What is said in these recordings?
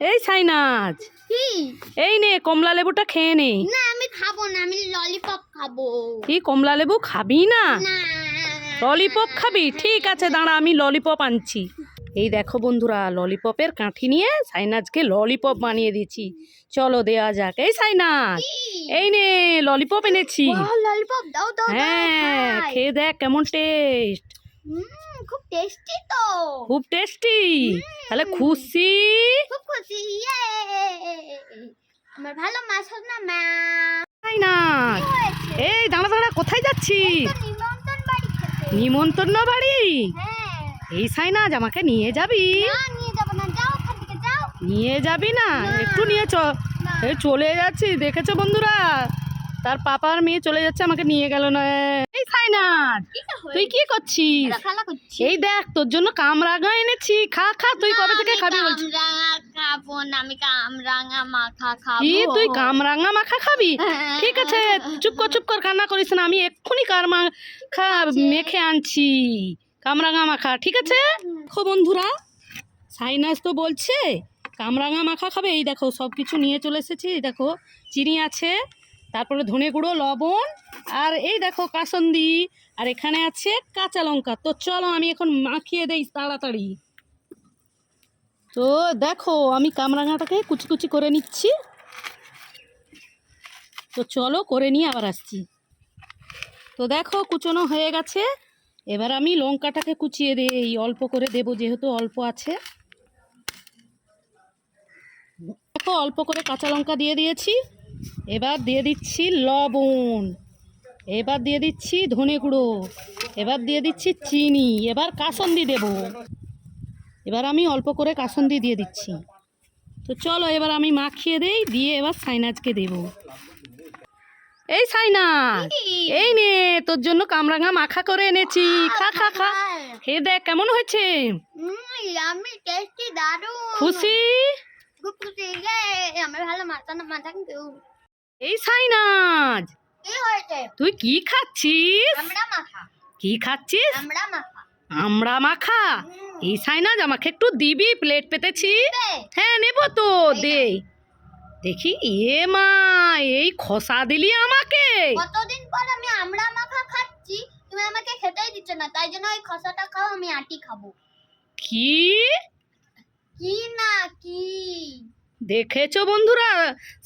এই সাইনাজ। কি? এই নে কমলা লেবুটা খেয়ে নে। না আমি খাব না আমি ললিপপ খাব। কি কমলা লেবু খাবি না? না। ললিপপ খাবি? ঠিক আছে দাঁড়া আমি ললিপপ আনছি। এই দেখো বন্ধুরা ললিপপের কাঠি নিয়ে সাইনাজকে ললিপপ বানিয়ে দিয়েছি চলো দেওয়া যাক। এই সাইনাজ এই নে ললিপপ এনেছি। ললিপপ দাও দাও হ্যাঁ। খেয়ে দেখ কেমন টেস্ট। খুব টেস্টি তো। খুব টেস্টি। তাহলে খুশি? আমার ভালো মাছ হোক না মা। কি হয়েছে এই দাঁড়া দাঁড়া কোথায় যাচ্ছি নিমন্ত্রণ বাড়ি হ্যাঁ। এই সাইনাজ আমাকে নিয়ে যাবি? নিয়ে যাব না। না? না। একটু নিয়ে চ। এই চলে যাচ্ছি দেখেছ বন্ধুরা? তার পাপার মেয়ে চলে যাচ্ছে আমাকে নিয়ে গেল না। তুই কি করছিস? এই দেখ তোর জন্য কামরাঙা এনেছি। খা খা তুই কবে থেকে খাবি বলছিস খাব না আমি কামরাঙা মাখা খাব। কি তুই কামরাঙা মাখা খাবি। ঠিক আছে চুপ কর চুপ কর কান্না করিস না আমি এক্ষুনি কারমা খা মেখে আনছি। কামরাঙা মাখা ঠিক আছে? দেখো বন্ধুরা সাইনাস তো বলছে কামরাঙা মাখা খাবে। এই দেখো সব কিছু নিয়ে চলে এসেছি। দেখো চিনি আছে। তারপরে ধনে গুঁড়ো, লবণ, আর এই দেখো কাসন্দি, আর এখানে আছে কাঁচা লঙ্কা। তো চলো আমি এখন মাখিয়ে দেই তাড়াতাড়ি। তো দেখো, আমি কামরাঙাটাকে কুচি কুচি করে নিচ্ছি। তো চলো করে নিয়ে আবার আসছি। তো দেখো, কুচনো হয়ে গেছে। এবার আমি লঙ্কাটাকে কুচিয়ে দেই। অল্প করে দেবো, যেহেতু অল্প আছে। দেখো, অল্প করে কাঁচা লঙ্কা দিয়ে দিয়েছি। এবার দিয়ে দিচ্ছি লবণ এবার দিয়ে দিচ্ছি ধনে গুঁড়ো এবার দিয়ে দিচ্ছি চিনি এবার কাসন্দি দেব। এবার আমি অল্প করে কাসন্দি দিয়ে দিচ্ছি। তো চলো এবার আমি মাখিয়ে দেই দিয়ে এবার সাইনাজকে দেব। এই সাইনাজ এই নে তোর জন্য কামরাঙা মাখা করে এনেছি। খা খা খা। হে দেখ কেমন হয়েছে? খুশি? খুব খুশি আমার ভালো মাথা না মাথা কিন্তু এই সাইনাজ কি হয়েছে? তুই কি খাচ্ছিস? আমরা মাখা। কি খাচ্ছিস? আমরা মাখা। আমরা মাখা। এই সাইনাজ আমাকে একটু দিবি প্লেট পেতেছি হ্যাঁ নেব তো দে। দেখি এ মা এই খসা দিলি আমাকে। কতদিন পর আমি আমরা মাখা খাচ্ছি তুমি আমাকে খেতেই দিচ্ছ না তাই জন্য ওই খসাটা খাও আমি আটি খাব। কি? কি না কি দেখেছ বন্ধুরা?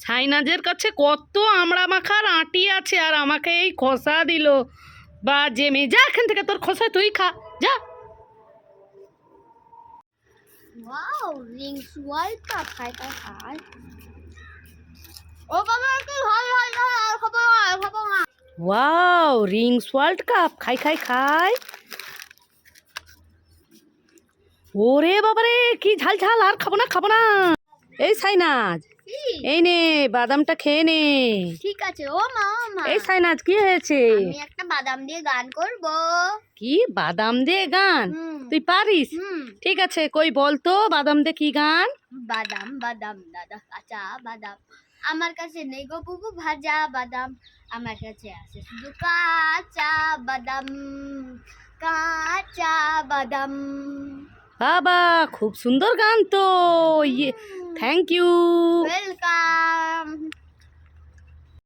সাইনাজের কাছে কত আমড়া মাখার আটি আছে আর আমাকে এই খসা দিল। বা জেমে যা এখান থেকে তোর খসা তুই খা যা। ওয়াও রিংস ওয়ার্ল্ড কাপ খাই খাই খাই ও বাবা কি ভালো ভালো ভালো আর খাব না আর খাব না ওয়াও রিংস ওয়ার্ল্ড কাপ খাই খাই খাই। ওরে বাবারে কি ঝাল ঝাল আর খাব না খাব না। এই সাইনাজ এই নে বাদামটা খেয়ে নে। ঠিক আছে ও মা ও মা। এই সাইনাজ কি হয়েছে? আমি একটা বাদাম দিয়ে গান করব। কি? বাদাম দে গান? তুই পারিস? ঠিক আছে কই বল তো বাদাম দে কি গান? বাদাম বাদাম দাদা কাঁচা বাদাম। আমার কাছে নেই গো বুবু ভাজা বাদাম। আমার কাছে আছে শুধু কাঁচা বাদাম। কাঁচা বাদাম। বাবা খুব সুন্দর গান তো ইয়ে। Thank you welcome